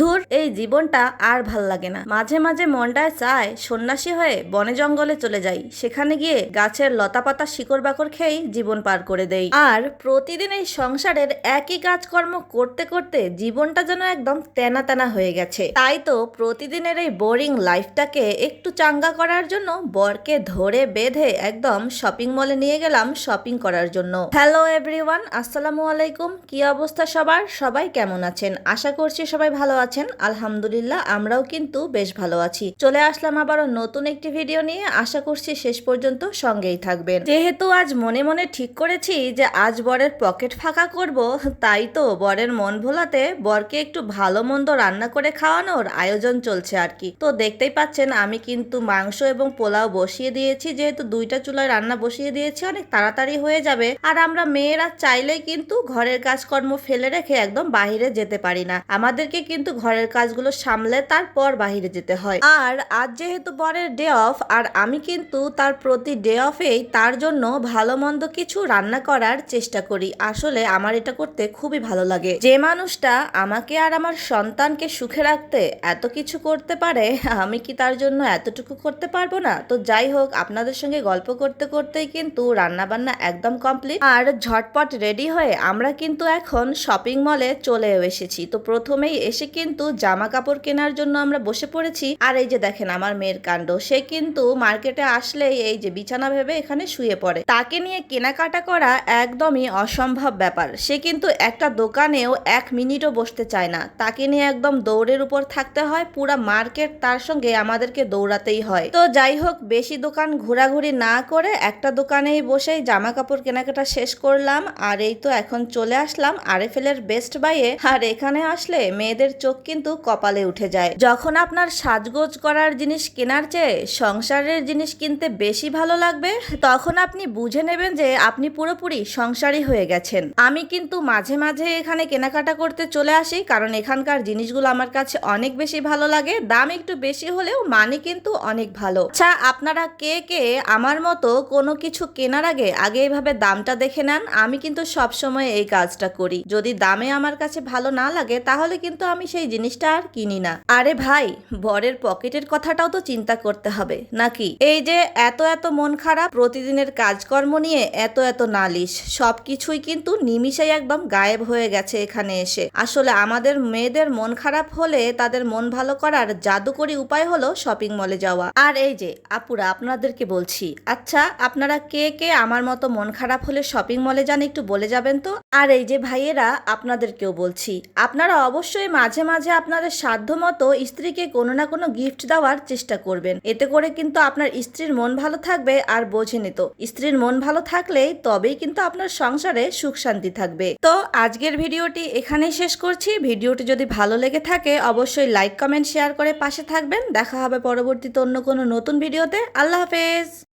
ধুর, এই জীবনটা আর ভালো লাগে না। মাঝে মাঝে মনটায় চায় সন্ন্যাসী হয়ে বনে জঙ্গলে চলে যাই। সেখানে গিয়ে গাছের লতাপাতা শিকড় বাকড় খেয়েই জীবন পার করে দেই। আর প্রতিদিন এই সংসারের একই কাজকর্ম করতে করতে জীবনটা যেন একদম তেনা তেনা হয়ে গেছে। তাই তো প্রতিদিনের এই বোরিং লাইফটাকে একটু চাঙ্গা করার জন্য বরকে ধরে বেঁধে একদম শপিং মলে নিয়ে গেলাম শপিং করার জন্য। হ্যালো এভরিওয়ান আসসালামু আলাইকুম। কি অবস্থা সবার? সবাই কেমন আছেন? আশা করছি সবাই ভালো আছেন? আলহামদুলিল্লাহ, আমরাও কিন্তু বেশ ভালো আছি। চলে আসলাম আবারও নতুন একটি ভিডিও নিয়ে। আশা করছি শেষ পর্যন্ত সঙ্গেই থাকবেন। যেহেতু আজ মনে মনে ঠিক করেছি যে আজ বরের পকেট ফাঁকা করব, তাই তো বরের মন ভোলাতে বরকে একটু ভালো মন্দ রান্না করে খাওয়ানোর আয়োজন চলছে আর কি। তো দেখতেই পাচ্ছেন, আমি কিন্তু মাংস এবং পোলাও বসিয়ে দিয়েছি। যেহেতু দুইটা চুলায় রান্না বসিয়ে দিয়েছি, অনেক তাড়াতাড়ি হয়ে যাবে। আর আমরা মেয়েরা চাইলেই কিন্তু ঘরের কাজকর্ম ফেলে রেখে একদম বাহিরে যেতে পারি না। আমাদেরকে কিন্তু ঘরের কাজগুলো সামলে তারপর বাহিরে যেতে হয়। আর আজ যেহেতু বরের ডে অফ আর আমি কিন্তু তার প্রতি ডে অফেই তার জন্য ভালো মন্দ কিছু রান্না করার চেষ্টা করি। আসলে আমার এটা করতে খুবই ভালো লাগে। যে মানুষটা আমাকে আর আমার সন্তানকে সুখে রাখতে এত কিছু করতে পারে, আমি কি তার জন্য এতটুকু করতে পারব না? তো যাই হোক, আপনাদের সঙ্গে গল্প করতে করতেই কিন্তু রান্না বান্না একদম কমপ্লিট আর ঝটপট রেডি হয়ে আমরা কিন্তু এখন শপিং মলে চলে এসেছি। তো প্রথমেই এসে কিন্তু জামা কাপড় কেনার জন্য আমরা বসে পড়েছি। আর এই যে দেখেন আমার মেয়ের কাণ্ড, সে কিন্তু মার্কেটে আসলেই এই যে বিছানা ভেবে এখানে শুয়ে পড়ে। তাকে নিয়ে কেনাকাটা করা একদমই অসম্ভব ব্যাপার। সে কিন্তু একটা দোকানেও এক মিনিটও বসতে চায় না। তাকে নিয়ে একদম দৌড়ের উপর থাকতে হয়, পুরা মার্কেট তার সঙ্গে আমাদেরকে দৌড়াতেই হয়। তো যাই হোক, বেশি দোকান ঘোরাঘুরি না করে একটা দোকানেই বসেই জামা কাপড় কেনাকাটা শেষ করলাম। আর এই তো এখন চলে আসলাম আরএফএল বেস্ট বাইয়ে। আর এখানে আসলে মেয়েদের চোখ কিন্তু কপালে উঠে যায়। যখন আপনার সাজগোজ করার জিনিস কেনার চেয়ে সংসারের জিনিস কিনতে বেশি ভালো লাগবে, তখন আপনি বুঝে নেবেন যে আপনি পুরোপুরি সংসারী হয়ে গেছেন। আমি কিন্তু মাঝে মাঝে এখানে কেনাকাটা করতে চলে আসি, কারণ এখানকার জিনিসগুলো আমার কাছে অনেক বেশি ভালো লাগে। দাম একটু বেশি হলেও মানে কিন্তু অনেক ভালো। আচ্ছা আপনারা কে কে আমার মতো কোনো কিছু কেনার আগে আগে এভাবে দামটা দেখে নেন। আমি কিন্তু সব সময় এই কাজটা করি। যদি দামে আমার কাছে ভালো না লাগে, তাহলে কিন্তু আমি সেই জিনিসটা আর কিনি না। আরে ভাই, বরের পকেটের কথাটাও তো চিন্তা করতে হবে, নাকি? এই যে এত এত মন খারাপ, প্রতিদিনের কাজকর্ম নিয়ে এত এত নালিশ সব কিছুই কিন্তু নিমিষেই একদম গায়েব হয়ে গেছে এখানে এসে। আসলে আমাদের মেয়েদের মন খারাপ হলে তাদের মন ভালো করার জাদুকরি উপায় হলো শপিং মলে যাওয়া। আর এই যে, আপুরা, আপনাদেরকে বলছি আচ্ছা আপনারা কে কে আমার মতো মন খারাপ হলে শপিং মলে যান একটু বলে যাবেন তো? আর এই যে ভাইয়েরা, আপনাদেরকেও বলছি, আপনারা অবশ্যই মাঝে মাঝে আপনাদের সাধ্য মতো স্ত্রীকে কোনো না কোনো গিফট দেওয়ার চেষ্টা করবেন। এতে করে কিন্তু আপনার স্ত্রীর মন ভালো থাকবে আর বোঝে নিত। স্ত্রীর মন ভালো থাকলেই তবেই কিন্তু আপনার সংসারে সুখ শান্তি থাকবে। তো আজকের ভিডিওটি এখানেই শেষ করছি। ভিডিওটি যদি ভালো লেগে থাকে, অবশ্যই লাইক কমেন্ট শেয়ার করে পাশে থাকবেন। দেখা হবে পরবর্তীতে অন্য কোনো নতুন ভিডিওতে। আল্লাহ হাফেজ!